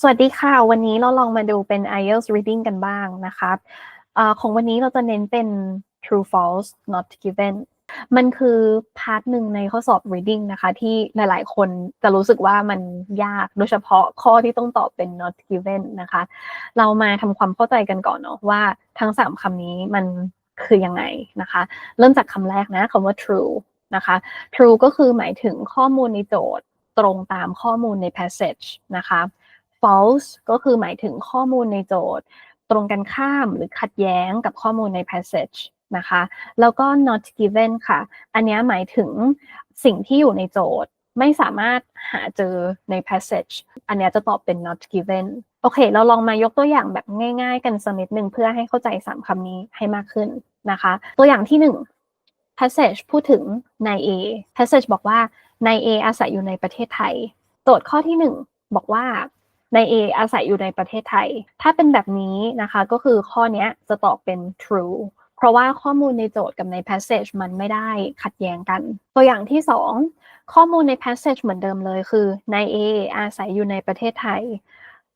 สวัสดีค่ะ วันนี้เราลองมาดูเป็น IELTS reading กันบ้างนะคะเออของวันนี้เราจะเน้นเป็น true false not given มันคือพาร์ทหนึ่งในข้อสอบ reading นะคะ ที่หลายๆ คนจะรู้สึกว่ามันยากโดยเฉพาะข้อที่ต้องตอบเป็น not given นะคะ เรามาทำความเข้าใจกันก่อนเนาะว่าทั้ง3คำนี้มันคือยังไงนะคะ เริ่มจากคำแรกนะคำว่า true นะคะ true ก็คือหมายถึงข้อมูลในโจทย์ตรงตามข้อมูลใน passage นะคะ false ก็คือหมายถึงข้อมูลในโจทย์ ตรงกันข้ามหรือขัดแย้งกับข้อมูลใน passage นะคะ แล้วก็ not given ค่ะ อันนี้หมายถึงสิ่งที่อยู่ในโจทย์ ไม่สามารถหาเจอใน passage อันนี้จะตอบเป็น not given โอเค เราลองมายกตัวอย่างแบบง่าย ๆ กันสักนิดหนึ่งเพื่อให้เข้าใจ 3คำนี้ให้มากขึ้นนะคะ ตัวอย่างที่ 1 passage พูดถึงนาย A passage บอกว่านาย A อาศัยอยู่ในประเทศไทย โจทย์ข้อที่ 1 บอกว่า ใน A อาศัยอยู่ในประเทศไทย ถ้าเป็นแบบนี้นะคะก็คือข้อนี้จะตอบเป็น true เพราะว่าข้อมูลในโจทย์กับใน passage มันไม่ได้ขัดแย้งกัน ตัวอย่างที่ 2 ข้อมูลใน passage เหมือนเดิมเลยคือใน A อาศัยอยู่ในประเทศไทย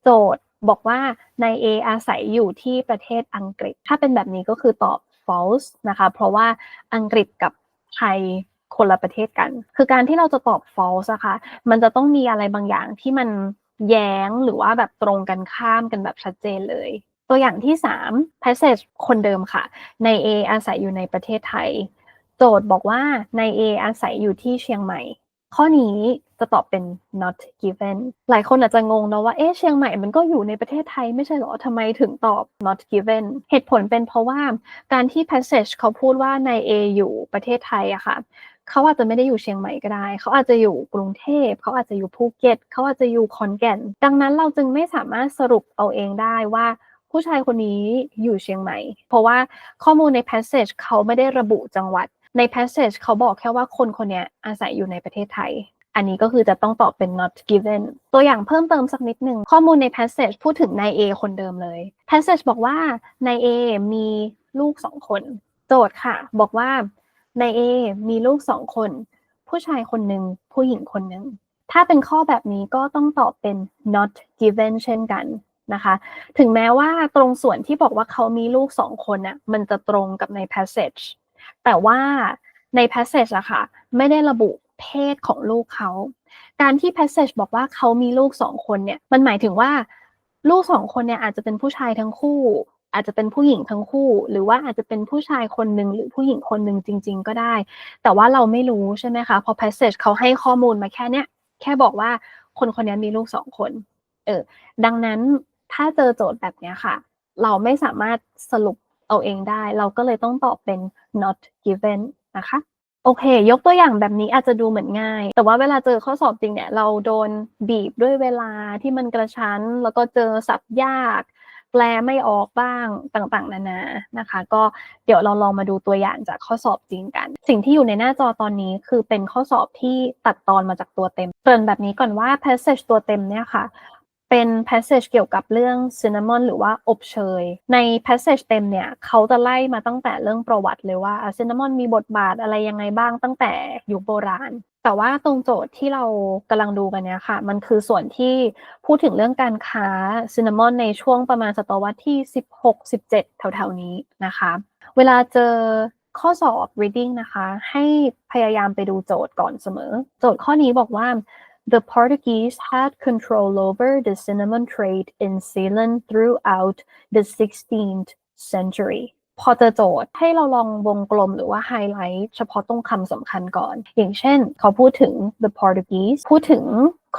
โจทย์บอกว่าใน A อาศัยอยู่ที่ประเทศอังกฤษ ถ้าเป็นแบบนี้ก็คือตอบ false นะคะ เพราะว่าอังกฤษกับไทยคนละประเทศกัน คือการที่เราจะตอบ false นะคะมันจะต้องมีอะไรบางอย่างที่มัน แย้งหรือว่าแบบตรงกันข้ามกันแบบชัดเจนเลย ตัวอย่างที่ 3 passage คนเดิมค่ะ ใน A อาศัยอยู่ในประเทศไทย โจทย์บอกว่าใน A อาศัยอยู่ที่เชียงใหม่ ข้อนี้จะตอบเป็น not given หลายคนอาจจะงงนะว่า เอ๊ะเชียงใหม่มันก็อยู่ในประเทศไทยไม่ใช่หรอทำไมถึงตอบ not given เหตุผลเป็นเพราะว่าการที่ passage เขาพูดว่าใน A อยู่ประเทศไทยอะค่ะเขาอาจจะไม่ได้อยู่เชียงใหม่ก็ได้ เขาอาจจะอยู่กรุงเทพ เขาอาจจะอยู่ภูเก็ต เขาอาจจะอยู่ขอนแก่น ดังนั้นเราจึงไม่สามารถสรุปเอาเองได้ว่าผู้ชายคนนี้อยู่เชียงใหม่ เพราะว่าข้อมูลใน passage เขาไม่ได้ระบุจังหวัด ใน passage เขาบอกแค่ว่าคนคนนี้อาศัยอยู่ในประเทศไทย อันนี้ก็คือจะต้องตอบเป็น not given ตัวอย่างเพิ่มเติมสักนิดหนึ่งข้อมูลใน passage พูดถึงนาย A คนเดิมเลย passage บอกว่านาย A มีลูกสองคน โจทย์ค่ะ บอกว่าใน A มีลูกสองคน ผู้ชายคนหนึ่งผู้หญิงคนหนึ่งถ้าเป็นข้อแบบนี้ก็ต้องตอบเป็น not given เช่นกันนะคะ ถึงแม้ว่าตรงส่วนที่บอกว่าเขามีลูกสองคนน่ะมันจะตรงกับใน passage แต่ว่าใน passage อะค่ะ ไม่ได้ระบุเพศของลูกเขา การที่ passage บอกว่าเขามีลูกสองคนเนี่ย มันหมายถึงว่าลูกสองคนเนี่ยอาจจะเป็นผู้ชายทั้งคู่ อาจจะเป็นผู้หญิงทั้งคู่ หรือว่าอาจจะเป็นผู้ชายคนหนึ่งหรือผู้หญิงคนหนึ่งจริง ๆ ก็ได้ แต่ว่าเราไม่รู้ใช่ไหมคะพอ passage เขาให้ข้อมูลมาแค่เนี้ยแค่บอกว่าคนคนนี้มีลูกสองคนเออดังนั้นถ้าเจอโจทย์แบบนี้ค่ะ เราไม่สามารถสรุป เอาเองได้ เราก็เลยต้องตอบเป็น not given นะคะโอเค ยกตัวอย่างแบบนี้อาจจะดูเหมือนง่าย แต่ว่าเวลาเจอข้อสอบจริงเนี่ย เราโดนบีบด้วยเวลาที่มันกระชั้น แล้วก็เจอศัพท์ยาก แปลไม่ออกบ้างต่างๆ นานานะคะ ก็เดี๋ยวเราลองมาดูตัวอย่างจากข้อสอบจริงกัน สิ่งที่อยู่ในหน้าจอตอนนี้คือเป็นข้อสอบที่ตัดตอนมาจากตัวเต็ม เกริ่นแบบนี้ก่อนว่า passage ตัวเต็มเนี่ยค่ะ เป็น passage เกี่ยวกับเรื่อง cinnamon หรือว่าอบเชย ใน passage เต็มเนี่ยเขาจะไล่มาตั้งแต่เรื่องประวัติเลยว่า cinnamon มีบทบาทอะไรยังไงบ้างตั้งแต่ยุคโบราณ แต่ว่าตรงโจทย์ที่เรากำลังดูกันเนี่ยค่ะ มันคือส่วนที่พูดถึงเรื่องการค้าซินนามอนในช่วงประมาณศตวรรษที่ 16-17 แถวๆนี้นะคะ เวลาเจอข้อสอบ reading นะคะ ให้พยายามไปดูโจทย์ก่อนเสมอ โจทย์ข้อนี้บอกว่า The Portuguese had control over the cinnamon trade in Ceylon throughout the 16th century พอเจอโจทย์ให้เราลองวงกลมหรือว่าไฮไลท์เฉพาะตรงคำสำคัญก่อน อย่างเช่น เขาพูดถึง the Portuguese พูดถึง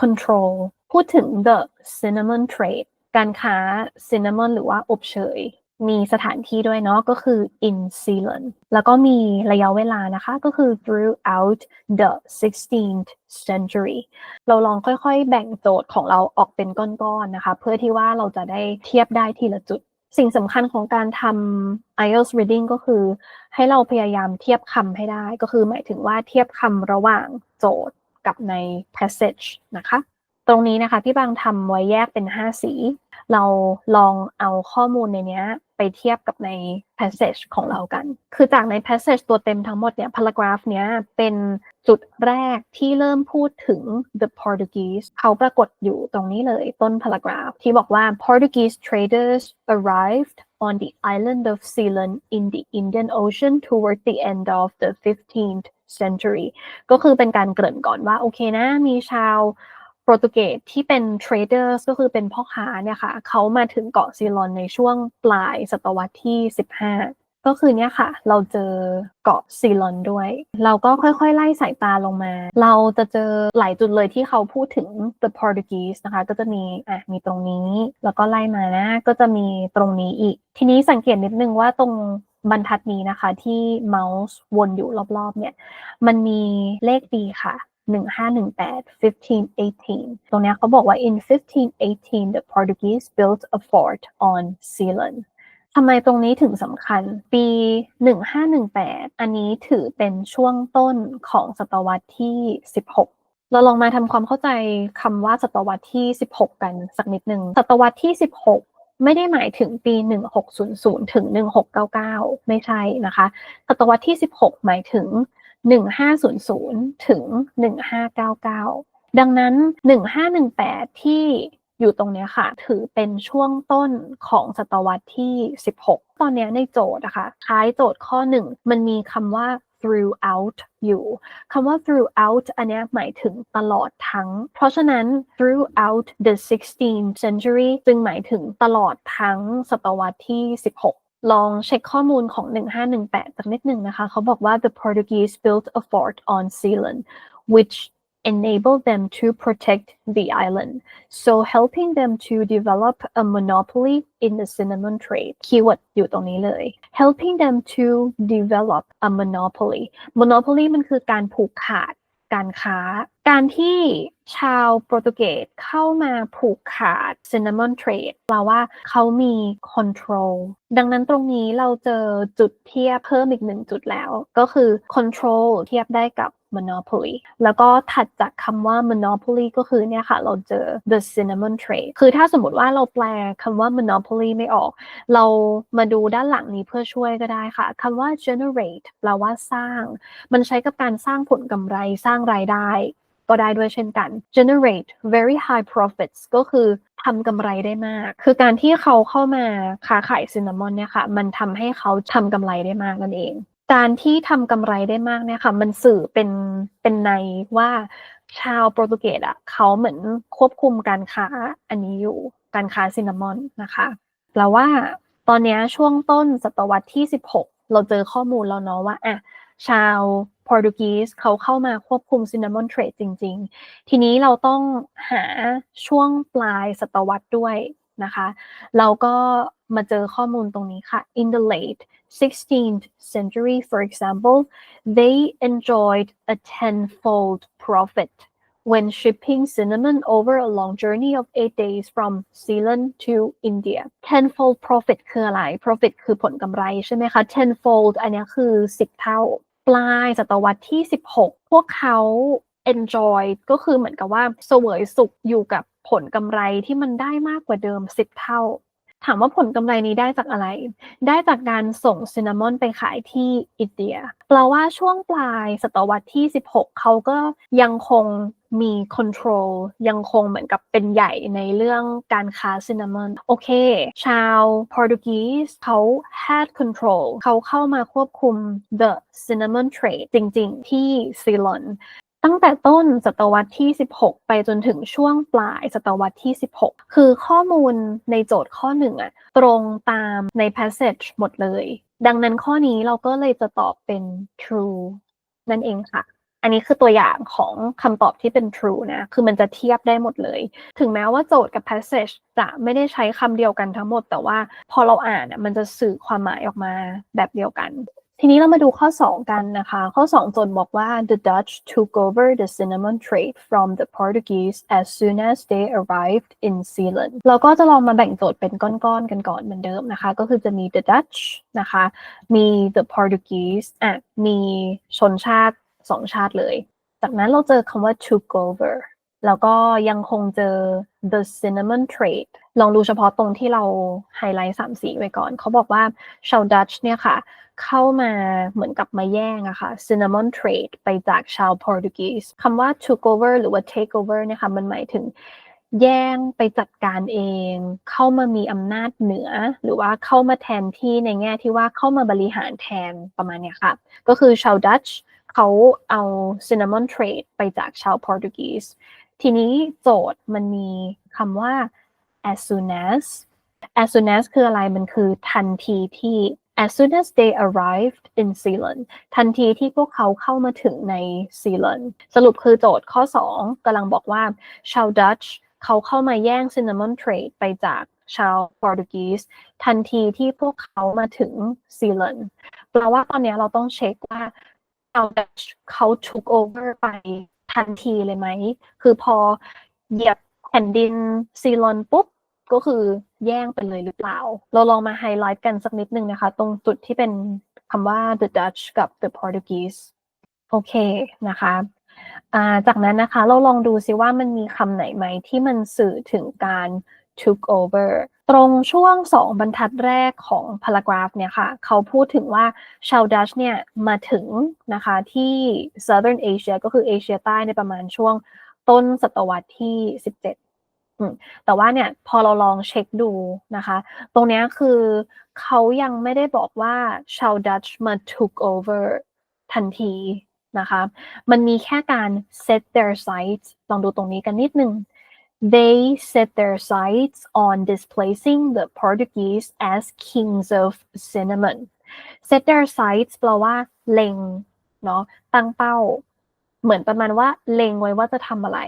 control พูดถึง the cinnamon trade การค้า cinnamon หรือว่าอบเชย มีสถานที่ด้วยเนาะก็คือ in Ceylon แล้วก็มีระยะเวลานะคะก็คือ throughout the 16th century เราลองค่อยๆ แบ่งโจทย์ของเราออกเป็นก้อนๆนะคะ เพื่อที่ว่าเราจะได้เทียบได้ทีละจุด สิ่งสำคัญของการทำ IELTS reading ก็คือ ให้เราพยายามเทียบคำให้ได้ ก็คือหมายถึงว่าเทียบคำระหว่างโจทย์กับใน passage นะคะ ตรงนี้นะคะพี่บางทำไว้แยกเป็น 5 สี เราลองเอาข้อมูลในนี้ไปเทียบกับใน passage ของเรากัน คือจากใน passage ตัวเต็มทั้งหมดเนี่ย paragraph เนี้ยเป็นจุดแรกที่เริ่มพูดถึง the Portuguese เขาปรากฏอยู่ตรงนี้เลยต้นพารากราฟที่บอกว่า Portuguese traders arrived on the island of Ceylon in the Indian Ocean toward the end of the 15th century ก็คือเป็นการเกริ่นก่อนว่า โอเคนะ มีชาว โปรตุเกสที่เป็นเทรดเดอร์ก็คือเป็นพ่อค้าเนี่ยค่ะเขามาถึงเกาะซีลอนในช่วงปลายศตวรรษที่ 15 ก็คือเนี่ยค่ะ เราเจอเกาะซีลอนด้วย เราก็ค่อยๆ ไล่สายตาลงมา เราจะเจอหลายจุดเลยที่เขาพูดถึง the Portuguese นะคะ ก็จะมีอะมีตรงนี้ แล้วก็ไล่มานะ ก็จะมีตรงนี้อีก ทีนี้สังเกตนิดนึงว่าตรงบรรทัดนี้นะคะที่เมาส์วนอยู่รอบๆเนี่ยมันมีเลขดีค่ะ 1518 1518 ตรงนี้เขาบอกว่า in 1518 the Portuguese built a fort on Ceylon ทำไมตรงนี้ถึงสำคัญ ปี 1518 อันนี้ถือเป็นช่วงต้นของศตวรรษที่ 16เราลองมาทำความเข้าใจคำว่าศตวรรษที่ 16 กันสักนิดหนึ่งศตวรรษที่ 16 ไม่ได้หมายถึงปี 1600 ถึง 1699 ไม่ใช่นะคะ ศตวรรษที่ 16 หมายถึง 1500 ถึง 1599 ดังนั้น 1518 ที่อยู่ตรงนี้ค่ะ ถือเป็นช่วงต้นของศตวรรษที่ 16 ตอนนี้ในโจทย์นะคะท้ายโจทย์ข้อหนึ่งมันมีคำว่า throughout อยู่คำว่า throughout อันนี้หมายถึงตลอดทั้ง เพราะฉะนั้น throughout the 16th century จึงหมายถึงตลอดทั้งศตวรรษที่ 16 ลองเช็คข้อมูลของ 1518 สักนิดหนึ่งนะคะ เขาบอกว่า the Portuguese built a fort on Ceylon which enabled them to protect the island so helping them to develop a monopoly in the cinnamon trade keyword อยู่ตรงนี้เลย helping them to develop a monopoly monopoly มันคือการผูกขาดการค้า การที่ชาวโปรตุเกสเข้ามาผูกขาด cinnamon trade แปลว่าเขามี control ดังนั้นตรงนี้เราเจอจุดเทียบเพิ่มอีกหนึ่งจุดแล้ว ก็คือ control เทียบได้กับ monopoly แล้วก็ถัดจากคำว่า monopoly ก็คือเนี่ยค่ะ เราเจอ the cinnamon trade คือถ้าสมมติว่าเราแปลคำว่า monopoly ไม่ออก เรามาดูด้านหลังนี้เพื่อช่วยก็ได้ค่ะคำว่า generate แปลว่าสร้าง มันใช้กับการสร้างผลกำไรสร้างรายได้ ก็ได้ด้วยเช่นกัน generate very high profits ก็คือทำกำไรได้มาก คือการที่เขาเข้ามาค้าขายซินนามอนเนี่ยค่ะ มันทำให้เขาทำกำไรได้มากนั่นเอง การที่ทำกำไรได้มากเนี่ยค่ะ มันสื่อเป็นเป็นในว่าชาวโปรตุเกสอะเขาเหมือนควบคุมการค้าอันนี้อยู่การค้าซินนามอนนะคะแปลว่าตอนนี้ช่วงต้นศตวรรษที่ 16 เราเจอข้อมูลแล้วเนาะว่าอะชาว โปรตุเกสเขาเข้ามาควบคุมซินนามอนเทรดจริง ๆ ทีนี้เราต้องหาช่วงปลายศตวรรษด้วยนะคะ เราก็มาเจอข้อมูลตรงนี้ค่ะ in the late 16th century for example they enjoyed a tenfold profit when shipping cinnamon over a long journey of eight days from Ceylon to India tenfold profit คืออะไร profit คือผลกำไรใช่ไหมคะ tenfold อันนี้คือ 10 เท่า ปลายศตวรรษที่ 16 พวกเขา enjoy ก็คือเหมือนกับว่าเสวยสุขอยู่กับผลกำไรที่มันได้มากกว่าเดิม 10 เท่า ถามว่าผลกำไรนี้ได้จากอะไร ได้จากการส่งซินนามอนไปขายที่อินเดียแปลว่าช่วงปลายศตวรรษที่ 16 เขาก็ยังคงมี control ยังคงเหมือนกับเป็นใหญ่ในเรื่องการค้าซินนามอนโอเค ชาวโปรตุเกสเขา had control เขาเข้ามาควบคุม the cinnamon trade จริง ๆ ที่ซีลอน ตั้งแต่ต้นศตวรรษที่ 16 ไปจนถึงช่วงปลายศตวรรษที่ 16 คือข้อมูลในโจทย์ข้อหนึ่งอะตรงตามใน passage หมดเลย ดังนั้นข้อนี้เราก็เลยจะตอบเป็น true นั่นเองค่ะ อันนี้คือตัวอย่างของคำตอบที่เป็น true นะ คือมันจะเทียบได้หมดเลย ถึงแม้ว่าโจทย์กับ passage จะไม่ได้ใช้คำเดียวกันทั้งหมด แต่ว่าพอเราอ่านมันจะสื่อความหมายออกมาแบบเดียวกัน ทีนี้เรามาดูข้อ 2 กันนะคะ ข้อ 2 จนบอกว่า the Dutch took over the cinnamon trade from the Portuguese as soon as they arrived in Ceylon เราก็จะลองมาแบ่งโจทย์เป็นก้อนๆกันก่อนเหมือนเดิมนะคะ ก็คือจะมี the Dutch นะคะ มี the Portuguese อะมีชนชาติ 2 ชาติเลย จากนั้นเราเจอคำว่า took over แล้วก็ยังคงเจอ the cinnamon trait ลองดูเฉพาะตรงที่เราไฮไลท์สามสีไว้ก่อน เขาบอกว่าชาวดัตช์เนี่ยค่ะ เข้ามาเหมือนกับมาแย่งอะค่ะ cinnamon trait ไปจากชาวโปรตุเกสคำว่า took over หรือว่า take over เนี่ยค่ะ มันหมายถึงแย่งไปจัดการเอง เข้ามามีอำนาจเหนือ หรือว่าเข้ามาแทนที่ในแง่ที่ว่าเข้ามาบริหารแทนประมาณเนี้ยค่ะ ก็คือชาวดัตช์เขาเอา cinnamon trait ไปจากชาวโปรตุเกส ทีนี้โจทย์มันมีคำว่า as soon as as soon as คืออะไรมันคือทันทีที่ as soon as they arrived in Zealand ทันทีที่พวกเขาเข้ามาถึงในซีแลนด์สรุปคือโจทย์ข้อ 2กำลังบอกว่าชาวดัตช์เขาเข้ามาแย่ง cinnamon trait ไปจากชาวโปรตุเกสทันทีที่พวกเขามาถึงซีแลนด์แปลว่าตอนนี้เราต้องเช็คว่าชาวดัตช์เขา took over ไป ทันทีเลยไหม คือพอเหยียบแผ่นดินซีแลนปุ๊บ ก็คือแย่งไปเลยหรือเปล่า เราลองมาไฮไลท์กันสักนิดนึงนะคะ ตรงจุดที่เป็นคำว่า the Dutch กับ the Portuguese โอเคนะคะจากนั้นนะคะเราลองดูซิว่ามันมีคำไหนไหมที่มันสื่อถึงการ took over ตรงช่วงสองบรรทัดแรกของ paragraph เนี่ยค่ะ เขาพูดถึงว่าชาวดัชเนี่ยมาถึงนะคะที่ southern Asia ก็คือเอเชียใต้ในประมาณช่วงต้นศตวรรษที่ 17 แต่ว่าเนี่ยพอเราลองเช็คดูนะคะ ตรงนี้คือเขายังไม่ได้บอกว่าชาวดัชมา took over ทันทีนะคะ มันมีแค่การ set their sights ลองดูตรงนี้กันนิดนึง they set their sights on displacing the Portuguese as kings of cinnamon set their sights แปลว่าเล็งเนาะตั้งเป้า เหมือนประมาณว่าเล็งไว้ว่าจะทำอะไร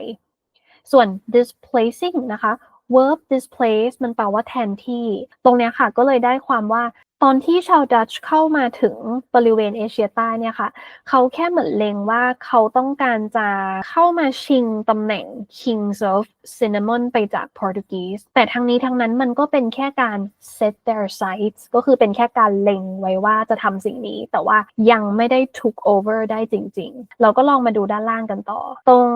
ส่วน displacing นะคะ verb displace มันแปลว่าแทนที่ ตรงเนี้ยค่ะก็เลยได้ความว่า อนที่ชาวดัตช์เข้ามาถึงบริเวณเอเชียใต้เนี่ยค่ะ เขาแค่เหมือนเลงว่าเขาต้องการจะเข้ามาชิงตำแหน่ง Kings of Cinnamon ไปจากโปรตุเกสแต่ทั้งนี้ทั้งนั้นมันก็เป็นแค่การ set their sights ก็คือเป็นแค่การเล็งไว้ว่าจะทำสิ่งนี้ แต่ว่ายังไม่ได้ took over ได้จริง ๆ เราก็ลองมาดูด้านล่างกันต่อ ตรง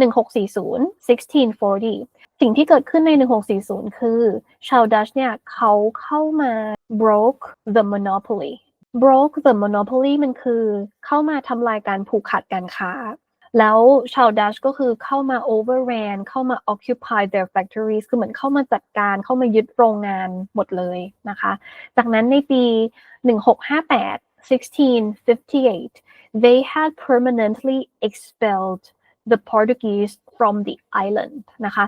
1640 1640 สิ่งที่เกิดขึ้นใน 1640 คือชาวดัชเนี่ยเขาเข้ามา broke the monopoly broke the monopoly มันคือเข้ามาทำลายการผูกขาดการค้า แล้วชาวดัชก็คือเข้ามา overran เข้ามา occupy their factories คือเหมือนเข้ามาจัดการเข้ามายึดโรงงานหมดเลยนะคะ จากนั้นในปี 1658 1658 they had permanently expelled the Portuguese from the island นะคะ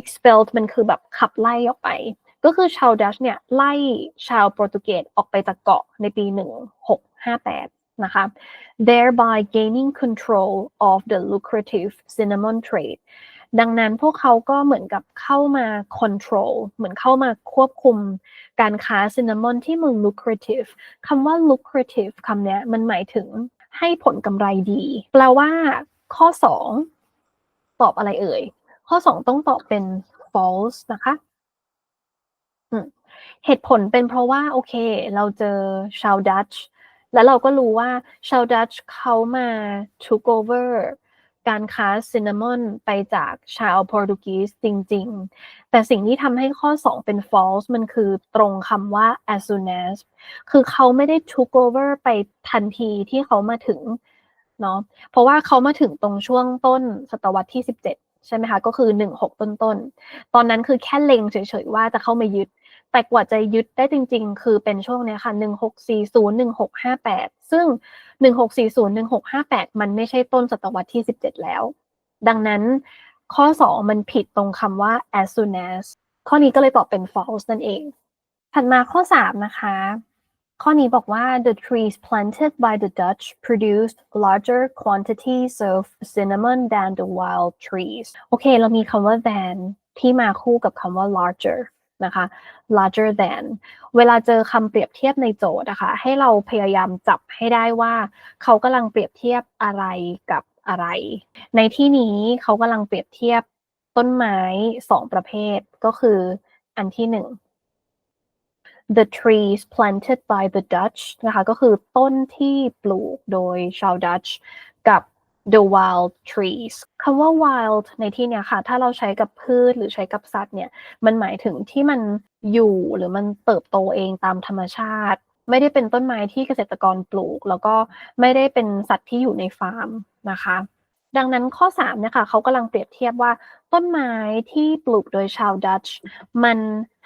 expelled มันคือแบบขับไล่ออกไป ก็คือชาวดัชเนี่ยไล่ชาวโปรตุเกสออกไปจากเกาะในปี 1658 นะคะ thereby gaining control of the lucrative cinnamon trade ดังนั้นพวกเขาก็เหมือนกับเข้ามา control เหมือนเข้ามาควบคุมการค้าซินนามอนที่เมือง lucrative คำว่า lucrative คำเนี้ยมันหมายถึงให้ผลกำไรดี แปลว่าข้อ 2 ตอบอะไรเอ่ย ข้อ 2 ต้องตอบเป็น false นะคะ เหตุผลเป็นเพราะว่าโอเค เราเจอชาวดัตช์แล้วเราก็รู้ว่าชาวดัตช์เขามา took over การค้าซินนามอนไปจากชาวโปรตุเกสจริง ๆ แต่สิ่งที่ทำให้ข้อ 2 เป็น false มันคือตรงคำว่า as soon as คือเขาไม่ได้ took over ไปทันทีที่เขามาถึงเนาะ เพราะว่าเขามาถึงตรงช่วงต้นศตวรรษที่ 17 ใช่ไหมคะ ก็คือ 16 ต้นต้นๆตอนนั้นคือแค่เล็งเฉยๆ ว่าจะเข้ามายึด แต่กว่าจะยึดได้จริง ๆ คือเป็นช่วงนี้ยค่ะ 1640 1658 ซึ่ง 1640 1658 มันไม่ใช่ต้นศตวรรษที่ 17 แล้ว ดังนั้นข้อ 2 มันผิดตรงคำว่า as soon as ข้อนี้ก็เลยตอบเป็น false นั่นเอง ถัดมาข้อ 3 นะคะ ข้อนี้บอกว่า the trees planted by the Dutch produced larger quantities of cinnamon than the wild trees โอเค เรามีคำว่า than ที่มาคู่กับคำว่า larger นะคะ larger than เวลาเจอคำเปรียบเทียบในโจทย์นะคะให้เราพยายามจับให้ได้ว่า เขากำลังเปรียบเทียบอะไรกับอะไร ในที่นี้เขากำลังเปรียบเทียบต้นไม้สองประเภทก็คืออันที่หนึ่ง the trees planted by the Dutch นะคะก็คือต้นที่ปลูกโดยชาวดัตช์กับ the wild trees คำว่า wild ในที่เนี้ยค่ะ ถ้าเราใช้กับพืชหรือใช้กับสัตว์เนี่ย มันหมายถึงที่มันอยู่หรือมันเติบโตเองตามธรรมชาติ ไม่ได้เป็นต้นไม้ที่เกษตรกรปลูก แล้วก็ไม่ได้เป็นสัตว์ที่อยู่ในฟาร์มนะคะ ดังนั้นข้อ3เนี่ยค่ะเขากำลังเปรียบเทียบว่าต้นไม้ที่ปลูกโดยชาวดัตช์มัน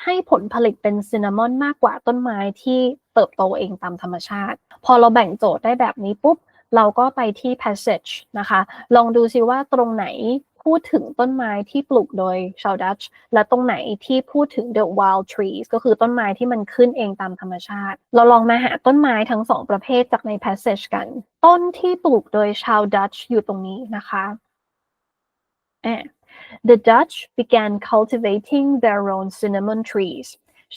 ให้ผลผลิตเป็นซินนามอนมากกว่าต้นไม้ที่เติบโตเองตามธรรมชาติ พอเราแบ่งโจทย์ได้แบบนี้ปุ๊บ เราก็ไปที่ passage นะคะ ลองดูซิว่าตรงไหนพูดถึงต้นไม้ที่ปลูกโดยชาวดัตช์และตรงไหนที่พูดถึง the wild trees ก็คือต้นไม้ที่มันขึ้นเองตามธรรมชาติ เราลองมาหาต้นไม้ทั้งสองประเภทจากใน passage กัน ต้นที่ปลูกโดยชาวดัตช์อยู่ตรงนี้นะคะอะ The Dutch began cultivating their own cinnamon trees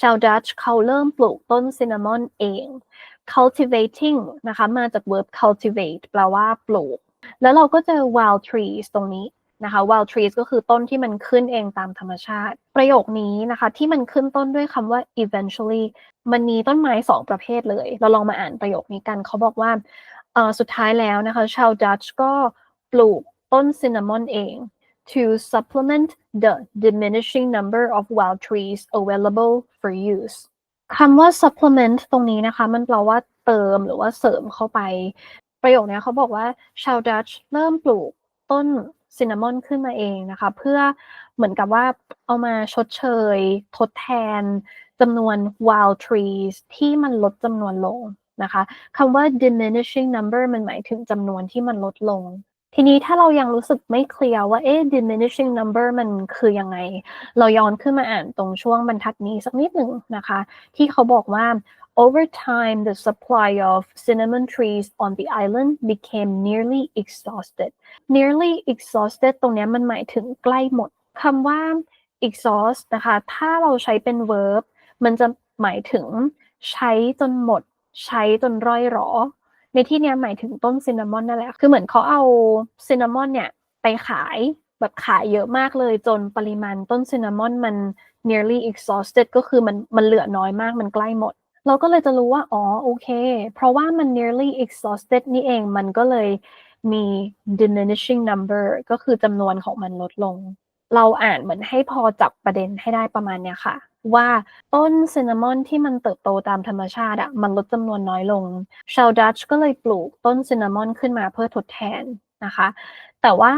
ชาวดัตช์เขาเริ่มปลูกต้นซินนามอนเอง cultivating นะคะมาจาก verb cultivate แปลว่าปลูก แล้วเราก็เจอ wild trees ตรงนี้นะคะ wild trees ก็คือต้นที่มันขึ้นเองตามธรรมชาติ ประโยคนี้นะคะ ที่มันขึ้นต้นด้วยคำว่า eventually มันมีต้นไม้สองประเภทเลย เราลองมาอ่านประโยคนี้กัน เขาบอกว่าสุดท้ายแล้วนะคะ ชาวดัตช์ก็ปลูกต้นซินนามอนเอง to supplement the diminishing number of wild trees available for use คำว่า supplement ตรงนี้นะคะ มันแปลว่าเติมหรือว่าเสริมเข้าไป ประโยคนี้เขาบอกว่าชาวดัตช์เริ่มปลูกต้นซินนามอนขึ้นมาเองนะคะ เพื่อเหมือนกับว่าเอามาชดเชย ทดแทนจำนวน wild trees ที่มันลดจำนวนลงนะคะคำว่า diminishing number มันหมายถึงจำนวนที่มันลดลง ทีนี้ถ้าเรายังรู้สึกไม่เคลียร์ว่าเอ๊ะ diminishing number มันคือยังไง เราย้อนขึ้นมาอ่านตรงช่วงบรรทัดนี้สักนิดหนึ่งนะคะ ที่เขาบอกว่า over time the supply of cinnamon trees on the island became nearly exhausted nearly exhausted ตรงนี้มันหมายถึงใกล้หมดคำว่า exhaust นะคะ ถ้าเราใช้เป็น verb มันจะหมายถึงใช้จนหมด ใช้จนร่อยหรอ ในที่เนี้ยหมายถึงต้นซินนามอนนั่นแหละ คือเหมือนเขาเอาซินนามอนเนี่ยไปขายแบบขายเยอะมากเลยจนปริมาณต้นซินนามอนมัน nearly exhausted ก็คือมันมันเหลือน้อยมากมันใกล้หมด เราก็เลยจะรู้ว่า อ๋อโอเค เพราะว่ามัน nearly exhausted นี่เองมันก็เลยมี diminishing number ก็คือจำนวนของมันลดลง เราอ่านเหมือนให้พอจับประเด็นให้ได้ประมาณเนี้ยค่ะ ว่าต้นซินนามอนที่มันเติบโตตามธรรมชาติอะมันลดจำนวนน้อยลง ชาวดัตช์ก็เลยปลูกต้นซินนามอนขึ้นมาเพื่อทดแทนนะคะ แต่ว่า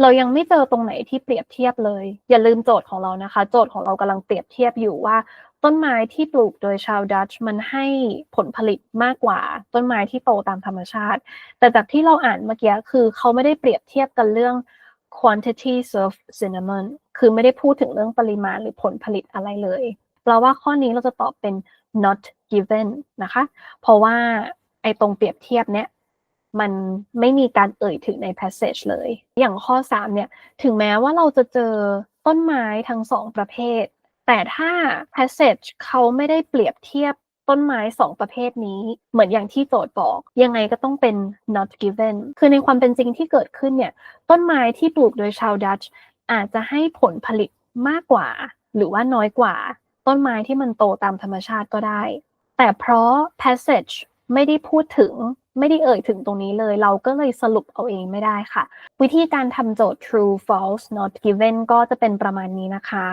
เรายังไม่เจอตรงไหนที่เปรียบเทียบเลย อย่าลืมโจทย์ของเรานะคะ โจทย์ของเรากำลังเปรียบเทียบอยู่ว่า ต้นไม้ที่ปลูกโดยชาวดัตช์มันให้ผลผลิตมากกว่า ต้นไม้ที่โตตามธรรมชาติ แต่จากที่เราอ่านเมื่อกี้คือเขาไม่ได้เปรียบเทียบกันเรื่อง quantities of cinnamon คือไม่ได้พูดถึงเรื่องปริมาณหรือผลผลิตอะไรเลยแปลว่าข้อนี้เราจะตอบเป็น not given นะคะ เพราะว่าไอ้ตรงเปรียบเทียบเนี้ยมันไม่มีการเอ่ยถึงใน passage เลย อย่างข้อ 3 เนี่ย ถึงแม้ว่าเราจะเจอต้นไม้ทั้งสองประเภท แต่ถ้า passage เขาไม่ได้เปรียบเทียบต้นไม้สองประเภทนี้ เหมือนอย่างที่โจทย์บอก ยังไงก็ต้องเป็น not given คือในความเป็นจริงที่เกิดขึ้นเนี่ย ต้นไม้ที่ปลูกโดยชาวดัตช์ อาจจะให้ผลผลิตมากกว่า หรือว่าน้อยกว่า ต้นไม้ที่มันโตตามธรรมชาติก็ได้ แต่เพราะ passage ไม่ได้พูดถึงไม่ได้เอ่ยถึงตรงนี้เลย เราก็เลยสรุปเอาเองไม่ได้ค่ะ วิธีการทำโจทย์ true false not given ก็จะเป็นประมาณนี้นะคะ